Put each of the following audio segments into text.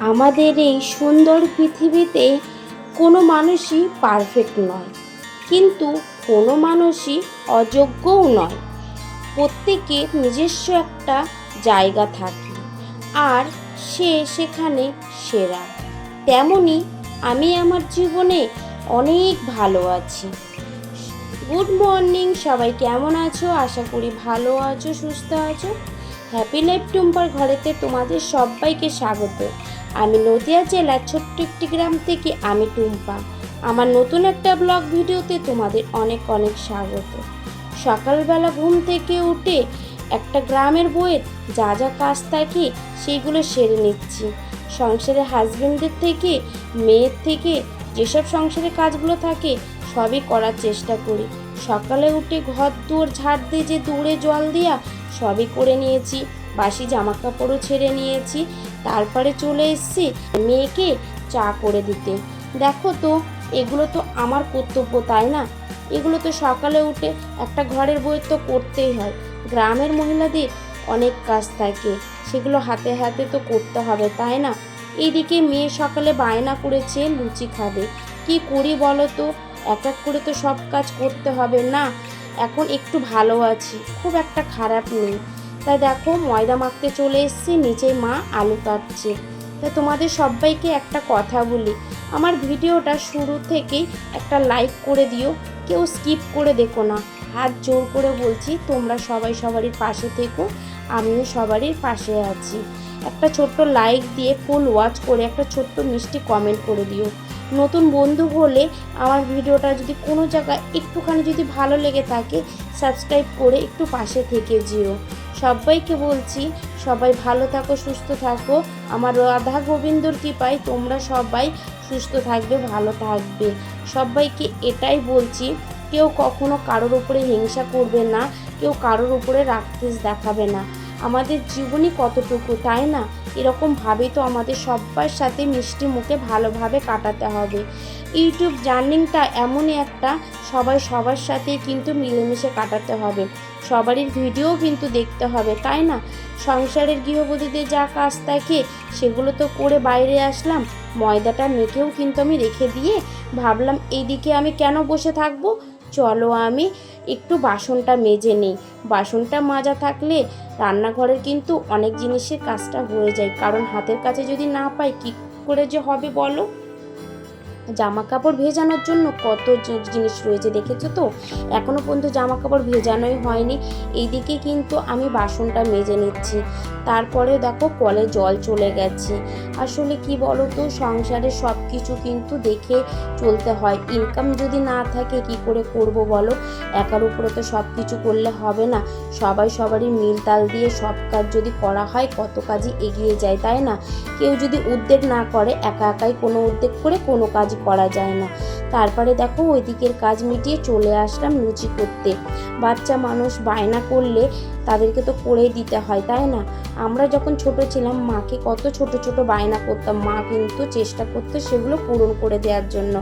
আমাদের এই সুন্দর পৃথিবীতে কোনো মানুষই পারফেক্ট নয়। কিন্তু কোনো মানুষই অযোগ্যও নয়। প্রত্যেকের নিজস্ব একটা জায়গা থাকে আর সে সেখানে সেরা। তেমনি আমি আমার জীবনে অনেক ভালো আছি। গুড মর্নিং, সবাই কেমন আছো? আশা করি ভালো আছো, সুস্থ আছো। হ্যাপি লাইফ টুম্পার ঘরেতে তোমাদের সবাইকে স্বাগত। আমি নদিয়া জেলার ছোট্ট একটি গ্রাম থেকে আমি টুম্পা। আমার নতুন একটা ব্লগ ভিডিওতে তোমাদের অনেক অনেক স্বাগত। সকালবেলা ঘুম থেকে উঠে একটা গ্রামের বইয়ের যা যা কাজ থাকে সেইগুলো সেরে নিচ্ছি। সংসারে হাজবেন্ডের থেকে, মেয়ের থেকে যেসব সংসারের কাজগুলো থাকে সবই করার চেষ্টা করি। সকালে উঠে ঘর দুয়ার ঝাড় দিয়ে যে দূরে জল দিয়া সবই করে নিয়েছি। বাসি জামা কাপড়ও ছেড়ে নিয়েছি। তারপরে চলে এসেছি মেয়েকে চা করে দিতে। দেখো তো, এগুলো তো আমার কর্তব্য, তাই না? এগুলো তো সকালে উঠে একটা ঘরের বই তো করতেই হয়। গ্রামের মহিলাদের অনেক কাজ থাকে, সেগুলো হাতে হাতে তো করতে হবে, তাই না? এইদিকে মেয়ে সকালে বায়না করেছে, লুচি খাবে। কি করি বলো তো? এক এক করে তো সব কাজ করতে হবে না? এখন একটু ভালো আছি, খুব একটা খারাপ নেই। তাই দেখো, ময়দা মাখতে চলে এসেছি, নিচে মা আলু কাটছে। তা তোমাদের সবাইকে একটা কথা বলি, আমার ভিডিওটা শুরু থেকেই একটা লাইক করে দিও, কেউ স্কিপ করে দেখো না। হাত জোর করে বলছি, তোমরা সবাই সবারই পাশে থেকো, আমিও সবারই পাশে আছি। একটা ছোট্ট লাইক দিয়ে ফুল ওয়াচ করে, একটা ছোট্ট মিষ্টি কমেন্ট করে দিও। নতুন বন্ধু হলে আমার ভিডিওটা যদি কোনো জায়গায় একটুখানি যদি ভালো লেগে থাকে সাবস্ক্রাইব করে একটু পাশে থেকে যেও। সবাইকে বলছি, সবাই ভালো থাকো, সুস্থ থাকো। আমার রাধা গোবিন্দর কৃপায় তোমরা সবাই সুস্থ থাকবে, ভালো থাকবে। সবাইকে এটাই বলছি, কেউ কখনো কারোর উপরে হিংসা করবে না, কেউ কারোর উপরে রাক্ষস দেখাবে না। আমাদের জীবনই কতটুকু, তাই না? এরকমভাবেই তো আমাদের সবার সাথে মিষ্টি মুখে ভালোভাবে কাটাতে হবে। ইউটিউব জার্নিংটা এমনই একটা, সবাই সবার সাথে কিন্তু মিলেমিশে কাটাতে হবে। সবারই ভিডিও কিন্তু দেখতে হবে, তাই না? সংসারের গৃহবধূদের যা কাজ থাকে, সেগুলো তো করে বাইরে আসলাম। ময়দাটা মেখেও কিন্তু আমি রেখে দিয়ে ভাবলাম, এইদিকে আমি কেন বসে থাকব? চলো আমি একটু বাসনটা মেজে নিই। বাসনটা মাজা থাকলে রান্নাঘরের কিন্তু অনেক জিনিসের কাজটা হয়ে যায়। কারণ হাতের কাছে যদি না পাই, কী করে যে হবে বলো? জামা কাপড় ভেজানোর জন্য কত জিনিস রয়েছে দেখেছ তো? এখনও পর্যন্ত জামা কাপড় ভেজানোই হয়নি। এইদিকে কিন্তু আমি বাসনটা মেজে নিচ্ছি। তারপরে দেখো কলে জল চলে গেছে। আসলে কি বলো তো সংসারে সব কিছু কিন্তু দেখে চলতে হয়। ইনকাম যদি না থাকে, কি করে করব বলো? একার উপরে তো সব কিছু করলে হবে না। সবাই সবারই মিল তাল দিয়ে সব কাজ যদি করা হয়, কত কাজই এগিয়ে যায়, তাই না? কেউ যদি উদ্যোগ না করে, একা একাই কোনো উদ্যোগ করে কোনো কাজ করা যায় না। তারপরে দেখো ওই দিকের কাজ মিটিয়ে চলে আসলাম লুচি করতে। বাচ্চা মানুষ বায়না করলে তাদেরকে তো করেই দিতে হয়, তাই না? আমরা যখন ছোট ছিলাম, মাকে কত ছোট ছোট বায়না করতাম। মা কিন্তু চেষ্টা করতো সেগুলো পূরণ করে দেওয়ার জন্য।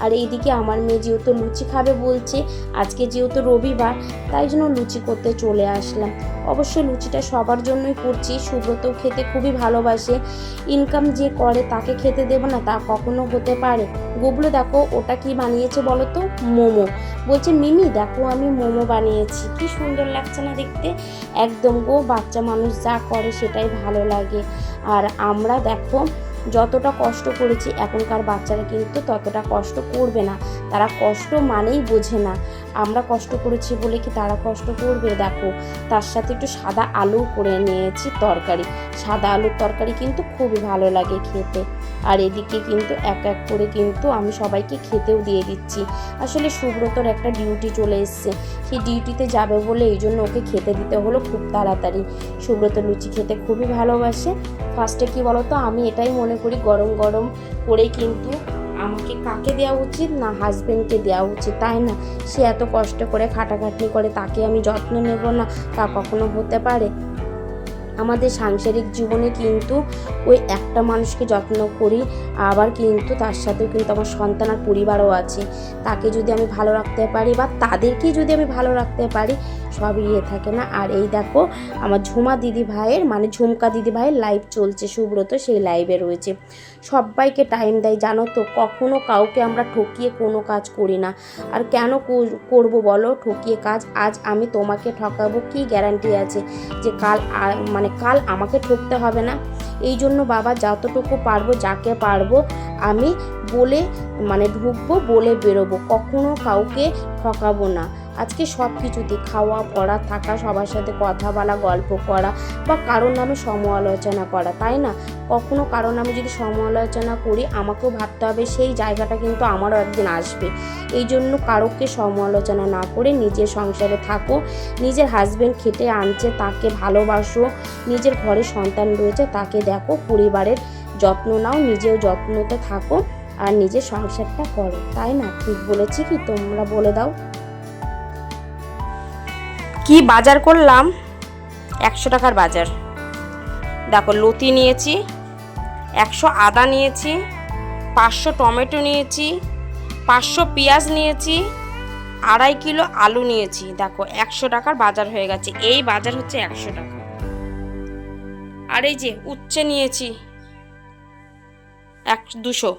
আর এইদিকে আমার মেয়ে যেহেতু লুচি খাবে বলছে, আজকে যেহেতু রবিবার, তাই জন্য লুচি করতে চলে আসলাম। অবশ্য লুচিটা সবার জন্যই করছি সুব্রত খেতে খুবই ভালোবাসে। ইনকাম যে করে তাকে খেতে দেবো না তা কখনো হতে পারে। গুবলু দেখো ওটা কি বানিয়েছে বলো তো? মোমো। বলছে, মিমি, দেখো আমি মোমো বানিয়েছি। কি সুন্দর লাগছে না দেখতে? একদম গো, বাচ্চা মানুষ যা করে সেটাই ভালো লাগে। আর আমরা দেখো, যতটা কষ্ট করেছি, এখনকার বাচ্চারা কিন্তু ততটা কষ্ট করবে না। তারা কষ্ট মানেই বোঝে না। আমরা কষ্ট করেছি বলে কি তারা কষ্ট করবে? দেখো, তার সাথে একটু সাদা আলু করে নিয়েছি তরকারি। সাদা আলুর তরকারি কিন্তু খুবই ভালো লাগে খেতে। আর এদিকে কিন্তু এক এক করে কিন্তু আমি সবাইকে খেতেও দিয়ে দিচ্ছি। আসলে সুব্রতর একটা ডিউটি চলে এসছে। সেই ডিউটিতে যাবে বলে এই জন্য ওকে খেতে দিতে হলো খুব তাড়াতাড়ি। সুব্রত লুচি খেতে খুবই ভালোবাসে। ফার্স্টে কি বলতো, আমি এটাই মনে করি গরম গরম করে কিন্তু আমাকে কাকে দেওয়া উচিত না হাজব্যান্ডকে দেওয়া উচিত, তাই না? সে এত কষ্ট করে খাটাখাটনি করে তাকে আমি যত্ন নেব না, তা কখনো হতে পারে? আমাদের সাংসারিক জীবনে কিন্তু ওই একটা মানুষকে যত্ন করি, আবার কিন্তু তার সাথেও কিন্তু আমার সন্তান আর পরিবারও আছে। তাকে যদি আমি ভালো রাখতে পারি বা তাদেরকে যদি আমি ভালো রাখতে পারি সবই ইয়ে থাকে না। আর এই দেখো, আমার ঝুমা দিদি ভাইয়ের মানে ঝুমকা দিদি ভাইয়ের লাইভ চলছে সুব্রত, সেই লাইভে রয়েছে। সবাইকে টাইম দেয়, জানো তো, কখনো কাউকে আমরা ঠকিয়ে কোনো কাজ করি না। আর কেন কর- করব বলো? ঠকিয়ে কাজ, আজ আমি তোমাকে ঠকাবো, কি গ্যারান্টি আছে যে কাল মানে কাল আমাকে ঠকতে হবে না? এই জন্য বাবা, যতটুকু পারব, যাকে পারব, আমি বলে মানে ঢুকবো, বলে বেরোবো। কখনো কাউকে ঠকাবো না। আজকে সব কিছুতে খাওয়া, পড়া, থাকা, সবার সাথে কথা বলা, গল্প করা বা কারোর নামে সমালোচনা করা, তাই না? কখনো কারোর নামে যদি সমালোচনা করি, আমাকেও ভাবতে হবে সেই জায়গাটা কিন্তু আমারও একদিন আসবে। এই জন্য কারোকে সমালোচনা না করে নিজের সংসারে থাকো। নিজের হাজব্যান্ড খেটে আনছে, তাকে ভালোবাসো। নিজের ঘরে সন্তান রয়েছে, তাকে দেখো। পরিবারের যত্ন নাও, নিজেও যত্নতে থাকো। আর নিজের সংসারটা করো, তাই না? ঠিক বলেছি কি? তোমরা বলে দাও। কি বাজার করলাম? একশো টাকার বাজার। দেখো, লতি নিয়েছি, একশো আদা নিয়েছি, পাঁচশো টমেটো নিয়েছি, পাঁচশো পেঁয়াজ নিয়েছি, আড়াই কিলো আলু নিয়েছি। দেখো, একশো টাকার বাজার হয়ে গেছে। এই বাজার হচ্ছে একশো টাকা। আর এই যে উচ্ছে নিয়েছি, এক, দুশো।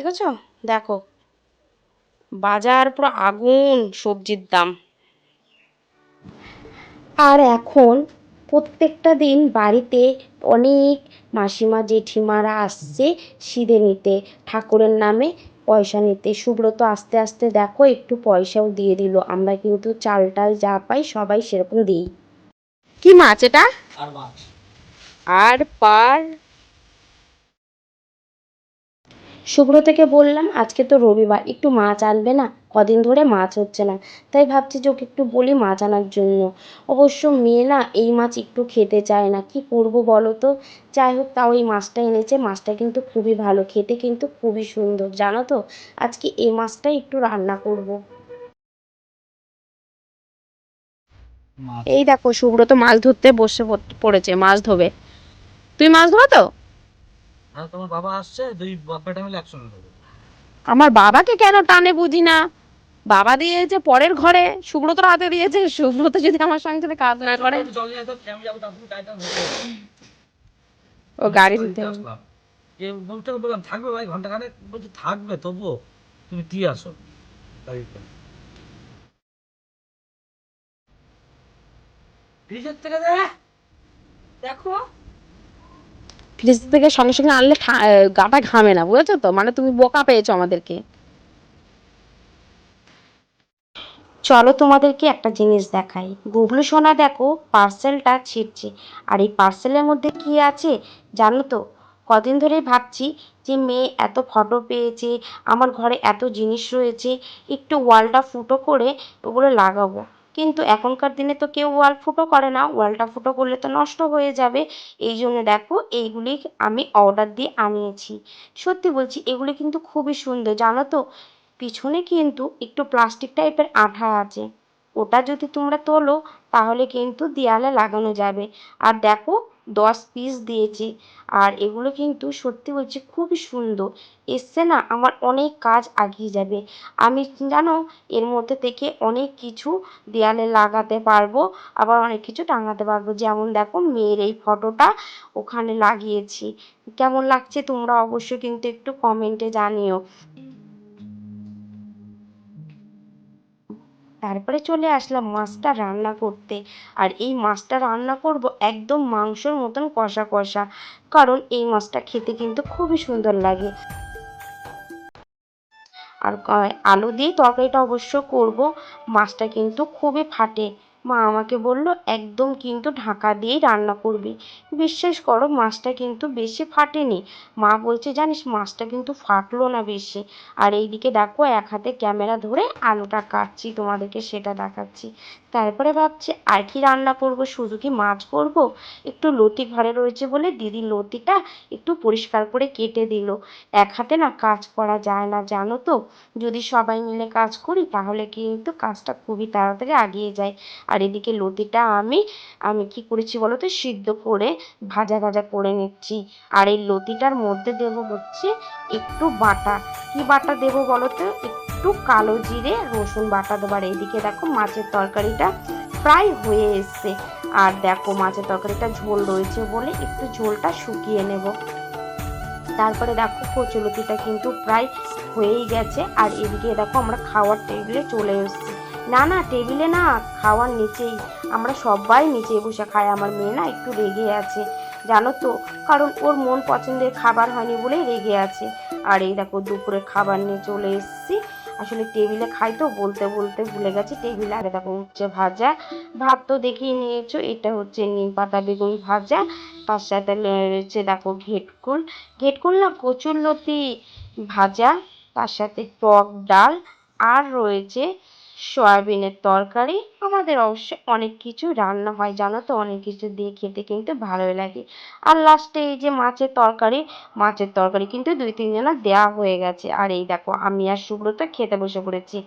দেখেছ? দেখো। বাজার পুরো আগুন সবজির দাম। আর এখন প্রত্যেকটা দিন বাড়িতে অনেক মাসিমা জেঠিমারা আসছে সিঁদে নিতে। ঠাকুরের নামে পয়সা নিতে। সুব্রত আস্তে আস্তে দেখো একটু পয়সাও দিয়ে দিল। আমরা কিন্তু চাল টাল যা পাই সবাই সেরকম দিই। কি মাছ এটা? আর আর পার সুব্রতকে বললাম, আজকে তো রবিবার, একটু মাছ আনবে না? কদিন ধরে মাছ হচ্ছে না। তাই ভাবছি যে ওকে একটু বলি মাছ আনার জন্য। অবশ্য মেয়ে না এই মাছ একটু খেতে চায় না। কি করব বলো তো? যাই হোক, তাও এই মাছটা এনেছে। মাছটা কিন্তু খুবই ভালো, খেতে কিন্তু খুবই সুন্দর, জানো তো? আজকে এই মাছটাই একটু রান্না করব। এই দেখো সুব্রত মাছ ধরতে বসে পড়- পড়েছে, মাছ ধোবে। তুই মাছ ধোয়া তো? আর তোমার বাবা আসছে দুই বাপ্পাটা মিলে একসঙ্গে আমার বাবাকে কেন টানে বুঝি না? বাবা দিয়েছে পরের ঘরে সুব্রত হাতে দিয়েছে সুব্রত যদি আমার সংসারে কাজ না করে। ও গাড়ি দিতে। বলতে বললাম থাকবে ভাই ঘণ্টা খানেক। বলছি থাকবে তবুও তুমি দিয়ে আসো। ফ্রিজের থেকে দেখো। ফ্রিজ থেকে সঙ্গে সঙ্গে আনলে গাটা ঘামে না, বুঝেছ তো? মানে তুমি বোকা পেয়েছ আমাদেরকে। চলো তোমাদেরকে একটা জিনিস দেখাই। গুবলু সোনা দেখো, পার্সেলটা ছিঁড়ছে আর এই পার্সেলের মধ্যে কি আছে জানো তো? কদিন ধরেই ভাবছি যে মেয়ে এত ফটো পেয়েছে, আমার ঘরে এত জিনিস রয়েছে, একটু ওয়ালটা ফুটো করে ওগুলো লাগাবো। কিন্তু এখনকার দিনে তো কেউ ওয়াল ফুটো করে না, ওয়ালটা ফুটো করলে তো নষ্ট হয়ে যাবে। এই জন্য দেখো, এইগুলি আমি অর্ডার দিয়ে আনিয়েছি। সত্যি বলছি, এগুলি কিন্তু খুবই সুন্দর, জানো তো? পিছনে কিন্তু একটু প্লাস্টিক টাইপের আঠা আছে। ওটা যদি তোমরা তোলো, তাহলে কিন্তু দেয়ালে লাগানো যাবে। আর দেখো দশ পিস দিয়েছে। আর এগুলো কিন্তু সত্যি বলছি খুবই সুন্দর। এসছে না আমার অনেক কাজ আগিয়ে যাবে। আমি জানো এর মধ্যে থেকে অনেক কিছু দেয়ালে লাগাতে পারব, আবার অনেক কিছু টাঙাতে পারব। যেমন দেখো মেয়ের এই ফটোটা ওখানে লাগিয়েছি। কেমন লাগছে তোমরা অবশ্যই কিন্তু একটু কমেন্টে জানিও। তারপরে চলে আসলাম মাছটা রান্না করতে। আর এই মাছটা রান্না করব একদম মাংসর মতন কষা কষা কারণ এই মাছটা খেতে কিন্তু খুবই সুন্দর লাগে। আর আলু দিয়ে তরকারিটা অবশ্য করব মাছটা কিন্তু খুবই ফাটে। মা আমাকে বলল, একদম কিন্তু ঢাকা দিয়েই রান্না করবি। বিশ্বাস করো, মাছটা কিন্তু বেশি ফাটেনি। মা বলছে, জানিস, মাছটা কিন্তু ফাটলো না বেশি। আর এইদিকে দেখো, এক হাতে ক্যামেরা ধরে আলুটা কাটছি, তোমাদেরকে সেটা দেখাচ্ছি। তারপরে ভাবছি, আর কি রান্না করব, শুধু কি মাছ করব? একটু লতি ঘরে রয়েছে বলে দিদি লতিটা একটু পরিষ্কার করে কেটে দিল। এক হাতে না কাজ করা যায় না, জানো তো? যদি সবাই মিলে কাজ করি, তাহলে কিন্তু কাজটা খুবই তাড়াতাড়ি এগিয়ে যায়। আর এদিকে লতিটা আমি আমি কি করেছি বলো তো সিদ্ধ করে ভাজা ভাজা করে নিচ্ছি। আর এই লতিটার মধ্যে দেব হচ্ছে একটু বাটা। কি বাটা দেব বলো তো একটু কালো জিরে, রসুন বাটা দেবার। এইদিকে দেখো মাছের তরকারিটা প্রায় হয়ে এসছে। আর দেখো মাছের তরকারিটা ঝোল রয়েছে বলে একটু ঝোলটা শুকিয়ে নেব। তারপরে দেখো কচুলতিটা কিন্তু প্রায় হয়েই গেছে। আর এদিকে দেখো আমরা খাওয়ার টেবিলে চলে এসেছি। না না, টেবিলে না, খাওয়ার নিচেই। আমরা সবাই নিচে বসে খাই। আমার মেয়ে না একটু রেগে আছে, জানো তো। কারণ ওর মন পছন্দের খাবার হয়নি বলেই রেগে আছে। আর এই দেখো, দুপুরে খাবার নিয়ে চলে এসেছি। আসলে টেবিলে খাই তো, বলতে বলতে ভুলে গেছি। টেবিলে আর দেখো হচ্ছে ভাজা। ভাত তো দেখিয়ে নিয়েছো, এটা হচ্ছে নিম পাতা বেগুন ভাজা। তার সাথে রয়েছে দেখো, ঘেটকুল। ঘেটকুল না কচুর লতি ভাজা। তার সাথে টক ডাল। আর রয়েছে সয়াবিনের তরকারি। আমাদের অবশ্য অনেক কিছু রান্না হয়, জানো তো? অনেক কিছু দিয়ে খেতে কিন্তু ভালোই লাগে। আর লাস্টে এই যে মাছের তরকারি মাছের তরকারি কিন্তু দুই তিনজনের দেওয়া হয়ে গেছে। আর এই দেখো, আমি আর সুব্রত খেতে বসে পড়েছি।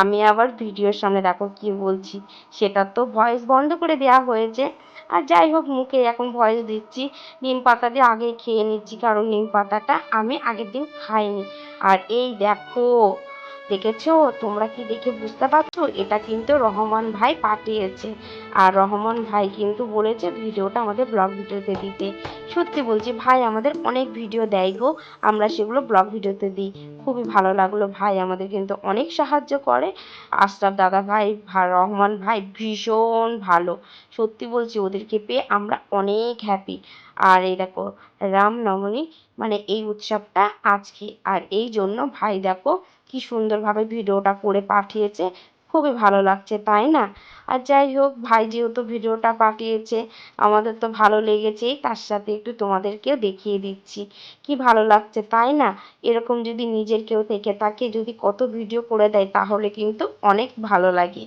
আমি আবার ভিডিওর সামনে দেখো কি বলছি, সেটা তো ভয়েস বন্ধ করে দেওয়া হয়েছে। আর যাই হোক, মুখে এখন ভয়েস দিচ্ছি। নিম পাতা দিয়ে আগে খেয়ে নিচ্ছি, কারণ নিম পাতাটা আমি আগের দিন খাইনি। আর এই দেখো দেখেছ? তোমরা কি দেখে বুঝতে পারছ? এটা কিন্তু রহমান ভাই পাঠিয়েছে। আর রহমান ভাই কিন্তু বলেছে ভিডিওটা আমাদের ব্লগ ভিডিওতে দিতে। সত্যি বলছি, ভাই আমাদের অনেক ভিডিও দেয় গো। আমরা সেগুলো ব্লগ ভিডিওতে দিই। খুবই ভালো লাগল ভাই, আমাদের কিন্তু অনেক সাহায্য করে। আশরাফ দাদা ভাই রহমান ভাই ভীষণ ভালো। সত্যি বলছি, ওদেরকে পেয়ে আমরা অনেক হ্যাপি আর এই দেখো, রামনবমী মানে এই উৎসবটা আজকে। আর এই জন্য ভাই দেখো কি সুন্দরভাবে ভিডিওটা করে পাঠিয়েছে, খুবই ভালো লাগছে, তাই না? আর যাই হোক, ভাই যেহেতু ভিডিওটা পাঠিয়েছে, আমাদের তো ভালো লেগেছেই, তার সাথে একটু তোমাদেরকেও দেখিয়ে দিচ্ছি। কি ভালো লাগছে, তাই না? এরকম যদি নিজের কেউ থেকে থাকে, যদি কত ভিডিও করে দেয়, তাহলে কিন্তু অনেক ভালো লাগে।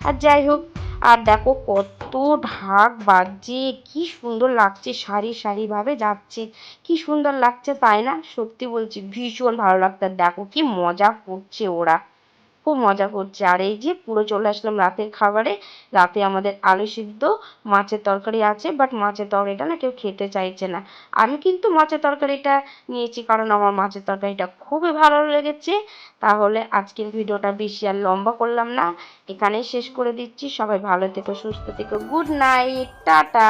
আর যাই হোক, আর দেখো কত ঢাক বাজছে, কি সুন্দর লাগছে, সারি সারিভাবে যাচ্ছে। কি সুন্দর লাগছে তাই না? সত্যি বলছি, ভীষণ ভালো লাগছে। দেখো কি মজা করছে ওরা। খুব মজা করছে। আর এই যে পুরো চলে আসলাম রাতের খাবারে। রাতে আমাদের আলু সিদ্ধ, মাছের তরকারি আছে বাট মাছের তরকারিটা না কেউ খেতে চাইছে না। আমি কিন্তু মাছের তরকারিটা নিয়েছি কারণ আমার মাছের তরকারিটা খুবই ভালো লেগেছে। তাহলে আজকের ভিডিওটা বেশি আর লম্বা করলাম না। এখানেই শেষ করে দিচ্ছি। সবাই ভালো থেকো, সুস্থ থেকো। Good night, tata!